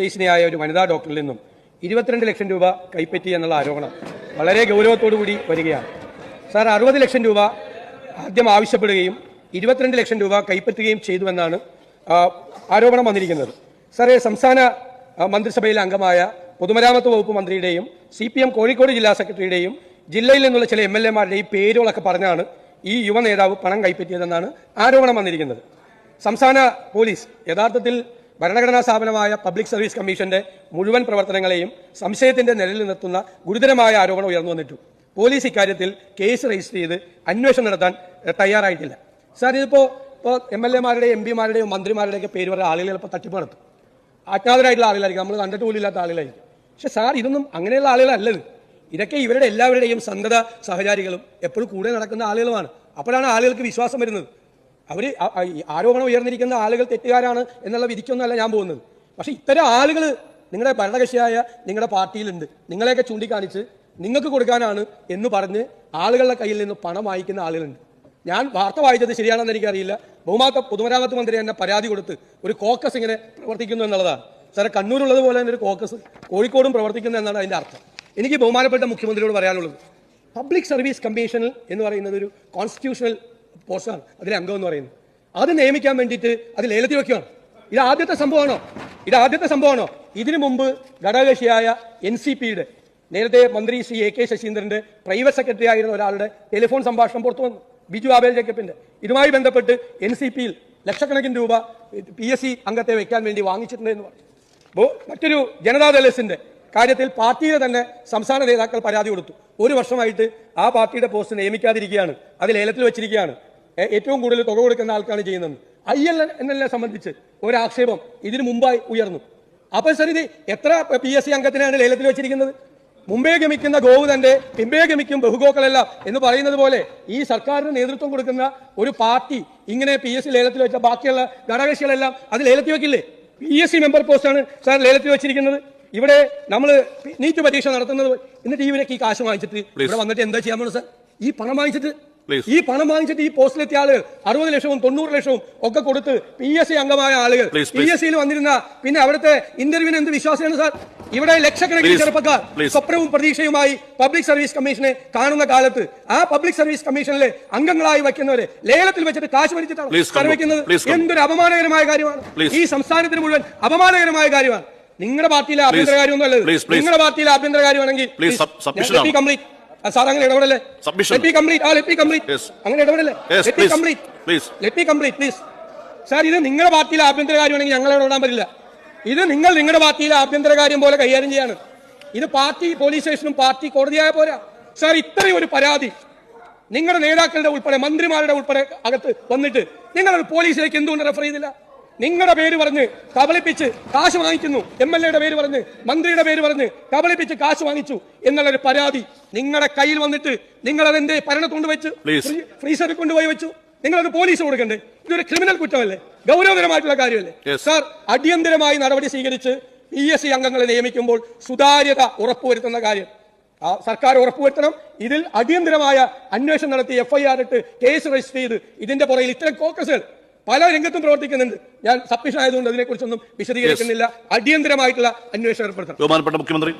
സ്വദേശിനിയായ ഒരു വനിതാ ഡോക്ടറിൽ നിന്നും ഇരുപത്തിരണ്ട് ലക്ഷം രൂപ കൈപ്പറ്റി എന്നുള്ള ആരോപണം വളരെ കൂടി വരികയാണ്. സാർ അറുപത് ലക്ഷം രൂപ ആദ്യം ആവശ്യപ്പെടുകയും ഇരുപത്തിരണ്ട് ലക്ഷം രൂപ കൈപ്പറ്റുകയും ചെയ്തുവെന്നാണ് ആരോപണം വന്നിരിക്കുന്നത്. സാറേ സംസ്ഥാന മന്ത്രിസഭയിലെ അംഗമായ പൊതുമരാമത്ത് വകുപ്പ് മന്ത്രിയുടെയും സി പി എം കോഴിക്കോട് ജില്ലാ സെക്രട്ടറിയുടെയും ജില്ലയിൽ നിന്നുള്ള ചില എം എൽ എമാരുടെയും പേരുകളൊക്കെ പറഞ്ഞാണ് ഈ യുവ നേതാവ് പണം കൈപ്പറ്റിയതെന്നാണ് ആരോപണം വന്നിരിക്കുന്നത്. സംസ്ഥാന പോലീസ് യഥാർത്ഥത്തിൽ ഭരണഘടനാ സ്ഥാപനമായ പബ്ലിക് സർവീസ് കമ്മീഷന്റെ മുഴുവൻ പ്രവർത്തനങ്ങളെയും സംശയത്തിന്റെ നിലയിൽ നിർത്തുന്ന ഗുരുതരമായ ആരോപണം ഉയർന്നു വന്നിട്ടു. പോലീസ് ഇക്കാര്യത്തിൽ കേസ് രജിസ്റ്റർ ചെയ്ത് അന്വേഷണം നടത്താൻ തയ്യാറായിട്ടില്ല. സാർ ഇതിപ്പോ ഇപ്പോൾ എം എൽ എമാരുടെയും എം പിമാരുടെയും മന്ത്രിമാരുടെയൊക്കെ പേര് പറഞ്ഞ ആളുകൾ ചിലപ്പോൾ തട്ടിപ്പ് നടത്തും. അജ്ഞാതരായിട്ടുള്ള ആളുകളായിരിക്കും. നമ്മൾ കണ്ടിട്ട് പോലും ഇല്ലാത്ത ആളുകളായിരിക്കും. പക്ഷെ സാർ ഇതൊന്നും അങ്ങനെയുള്ള ആളുകളല്ലത്. ഇതൊക്കെ ഇവരുടെ എല്ലാവരുടെയും സന്തത സഹചാരികളും എപ്പോഴും കൂടെ നടക്കുന്ന ആളുകളുമാണ്. അപ്പോഴാണ് ആളുകൾക്ക് വിശ്വാസം വരുന്നത്. അവർ ആരോപണം ഉയർന്നിരിക്കുന്ന ആളുകൾ തെറ്റുകാരാണ് എന്നുള്ള വിധിക്കൊന്നല്ല ഞാൻ പോകുന്നത്. പക്ഷെ ഇത്തരം ആളുകൾ നിങ്ങളുടെ ഭരണകക്ഷിയായ നിങ്ങളുടെ പാർട്ടിയിലുണ്ട്. നിങ്ങളെയൊക്കെ ചൂണ്ടിക്കാണിച്ച് നിങ്ങൾക്ക് കൊടുക്കാനാണ് എന്ന് പറഞ്ഞ് ആളുകളുടെ കയ്യിൽ നിന്ന് പണം വാങ്ങിക്കുന്ന ആളുകളുണ്ട്. ഞാൻ വാർത്ത വായിച്ചത് ശരിയാണെന്ന് എനിക്കറിയില്ല. ബഹുമാത്ത പൊതുമരാമത്ത് മന്ത്രി തന്നെ പരാതി കൊടുത്ത് ഒരു കോക്കസ് ഇങ്ങനെ പ്രവർത്തിക്കുന്നു എന്നുള്ളതാണ്. സാറെ കണ്ണൂരുള്ളത് പോലെ തന്നെ ഒരു കോക്കസ് കോഴിക്കോടും പ്രവർത്തിക്കുന്നു എന്നാണ് അതിന്റെ അർത്ഥം. എനിക്ക് ബഹുമാനപ്പെട്ട മുഖ്യമന്ത്രിയോട് പറയാനുള്ളത്. പബ്ലിക് സർവീസ് കമ്മീഷനിൽ എന്ന് പറയുന്നത് ഒരു കോൺസ്റ്റിറ്റ്യൂഷണൽ പോസ്റ്റാണ് അതിലെ അംഗം എന്ന് പറയുന്നത്. അത് നിയമിക്കാൻ വേണ്ടിയിട്ട് അത് ലേലത്തിൽ വെക്കുകയാണ് ഇത് ആദ്യത്തെ സംഭവമാണോ? ഇത് ആദ്യത്തെ സംഭവമാണോ? ഇതിനു മുമ്പ് ഘടകകക്ഷിയായ എൻ സി പിയുടെ നേരത്തെ മന്ത്രി ശ്രീ എ കെ ശശീന്ദ്രന്റെ പ്രൈവറ്റ് സെക്രട്ടറി ആയിരുന്ന ഒരാളുടെ ടെലിഫോൺ സംഭാഷണം പുറത്തു വന്നു. ബിജു ആബേൽ ജേക്കപ്പിന്റെ ഇതുമായി ബന്ധപ്പെട്ട് എൻ സി പിയിൽ ലക്ഷക്കണക്കിന് രൂപ പി എസ് സി അംഗത്തെ വെക്കാൻ വേണ്ടി വാങ്ങിച്ചിട്ടുണ്ട് എന്ന് പറഞ്ഞു. അപ്പോൾ മറ്റൊരു ജനതാദൾ എസിന്റെ കാര്യത്തിൽ പാർട്ടിയുടെ തന്നെ സംസ്ഥാന നേതാക്കൾ പരാതി കൊടുത്തു. ഒരു വർഷമായിട്ട് ആ പാർട്ടിയുടെ പോസ്റ്റ് നിയമിക്കാതിരിക്കുകയാണ്. അത് ലേലത്തിൽ വെച്ചിരിക്കുകയാണ്. ഏറ്റവും കൂടുതൽ തുക കൊടുക്കുന്ന ആൾക്കാണ് ചെയ്യുന്നത്. ഐ എൽ എന്നെ സംബന്ധിച്ച് ഒരാക്ഷേപം ഇതിനു മുമ്പായി ഉയർന്നു. അപ്പൊ സർ ഇത് എത്ര പി എസ് സി അംഗത്തിനാണ് ലേലത്തിൽ വെച്ചിരിക്കുന്നത്? മുമ്പേ ഗമിക്കുന്ന ഗോവ് തന്റെ പിമ്പേ ഗമിക്കും ബഹുഗോക്കളെല്ലാം എന്ന് പറയുന്നത് പോലെ ഈ സർക്കാരിന് നേതൃത്വം കൊടുക്കുന്ന ഒരു പാർട്ടി ഇങ്ങനെ പി എസ് സി ലേലത്തിൽ വെച്ച ബാക്കിയുള്ള ഘടകകക്ഷികളെല്ലാം അത് ലേലത്തിൽ വെക്കില്ലേ? പി എസ് സി മെമ്പർ പോസ്റ്റാണ് സാർ ലേലത്തിൽ വെച്ചിരിക്കുന്നത്. ഇവിടെ നമ്മൾ നീറ്റ് പരീക്ഷ നടത്തുന്നത് എന്നിട്ട് ഇവരൊക്കെ ഈ കാശ് വാങ്ങിച്ചിട്ട് ഇവിടെ വന്നിട്ട് എന്താ ചെയ്യാൻ പോകുന്നത് സാർ? ഈ പണം വാങ്ങിച്ചിട്ട്. ഈ പണം വാങ്ങിച്ചിട്ട് ഈ പോസ്റ്റിലെത്തിയ ആളുകൾ അറുപത് ലക്ഷവും തൊണ്ണൂറ് ലക്ഷവും ഒക്കെ കൊടുത്ത് പി എസ് സി അംഗമായ ആളുകൾ. പി എസ് സിയിൽ വന്നിരുന്ന പിന്നെ അവിടുത്തെ ഇന്റർവ്യൂവിന് എന്ത് വിശ്വാസമാണ് സാർ? ഇവിടെ ലക്ഷക്കണക്കിന് ചെറുപ്പക്കാർ സ്വപ്നവും പ്രതീക്ഷയുമായി പബ്ലിക് സർവീസ് കമ്മീഷനെ കാണുന്ന കാലത്ത് ആ പബ്ലിക് സർവീസ് കമ്മീഷനിലെ അംഗങ്ങളായി വയ്ക്കുന്നവരെ ലേലത്തിൽ വെച്ചിട്ട് കാശ് വരിച്ചിട്ടാണ്. എന്തൊരു അപമാനകരമായ കാര്യമാണ്. ഈ സംസ്ഥാനത്തിന് മുഴുവൻ അപമാനകരമായ കാര്യമാണ്. നിങ്ങളുടെ പാർട്ടിയിലെ ആഭ്യന്തര കാര്യം. നിങ്ങളുടെ പാർട്ടിയിലെ ആഭ്യന്തര കാര്യമാണെങ്കിൽ സാർ അങ്ങനെ ഇടപെടല്ലേ? Submission Let complete. ആ, ലെറ്റ് me കംപ്ലീറ്റ് അങ്ങനെ ഇടപെടല്ലേ? Let Let complete please let Please. Complete please sir ഇത് നിങ്ങളുടെ പാർട്ടിയിലെ ആഭ്യന്തര കാര്യമാണെങ്കിൽ ഞങ്ങളെ ഇടപെടാൻ പറ്റില്ല. ഇത് നിങ്ങൾ നിങ്ങളുടെ പാർട്ടിയിലെ ആഭ്യന്തര കാര്യം പോലെ കൈകാര്യം ചെയ്യാണ്. ഇത് പാർട്ടി പോലീസ് സ്റ്റേഷനും പാർട്ടി കോടതിയായ പോരാ. സാർ ഇത്രയും ഒരു പരാതി നിങ്ങളുടെ നേതാക്കളുടെ ഉൾപ്പെടെ മന്ത്രിമാരുടെ ഉൾപ്പെടെ അകത്ത് വന്നിട്ട് നിങ്ങൾ പോലീസിലേക്ക് എന്തുകൊണ്ട് റെഫർ ചെയ്തില്ല? നിങ്ങളുടെ പേര് പറഞ്ഞ് കബളിപ്പിച്ച് കാശ് വാങ്ങിക്കുന്നു. എം എൽ എയുടെ പേര് പറഞ്ഞ് മന്ത്രിയുടെ പേര് പറഞ്ഞ് കബളിപ്പിച്ച് കാശ് വാങ്ങിച്ചു എന്നുള്ളൊരു പരാതി നിങ്ങളുടെ കയ്യിൽ വന്നിട്ട് നിങ്ങൾ അതെന്റെ ഭരണത്ത് കൊണ്ടുവച്ച് Please. ഫ്രീസറിൽ കൊണ്ടുപോയി വെച്ചു. നിങ്ങളത് പോലീസ് കൊടുക്കണ്ടേ? ഇതൊരു ക്രിമിനൽ കുറ്റമല്ലേ? ഗൗരവതരമായിട്ടുള്ള കാര്യമല്ലേ. സാർ അടിയന്തരമായി നടപടി സ്വീകരിച്ച് പി എസ് സി അംഗങ്ങളെ നിയമിക്കുമ്പോൾ സുതാര്യത ഉറപ്പുവരുത്തുന്ന കാര്യം. സർക്കാർ ഉറപ്പുവരുത്തണം. ഇതിൽ അടിയന്തരമായ അന്വേഷണം നടത്തി എഫ്ഐആർ ഇട്ട് കേസ് രജിസ്റ്റർ ചെയ്ത് ഇതിന്റെ പുറകിൽ ഇത്തരം കോക്കസുകൾ പല രംഗത്തും പ്രവർത്തിക്കുന്നുണ്ട്. ഞാൻ സബ്മിഷൻ ആയതുകൊണ്ട് അതിനെക്കുറിച്ചൊന്നും വിശദീകരിക്കുന്നില്ല. അടിയന്തരമായിട്ടുള്ള അന്വേഷണം ഏർപ്പെടുത്തണം. ബഹുമാനപ്പെട്ട മുഖ്യമന്ത്രി.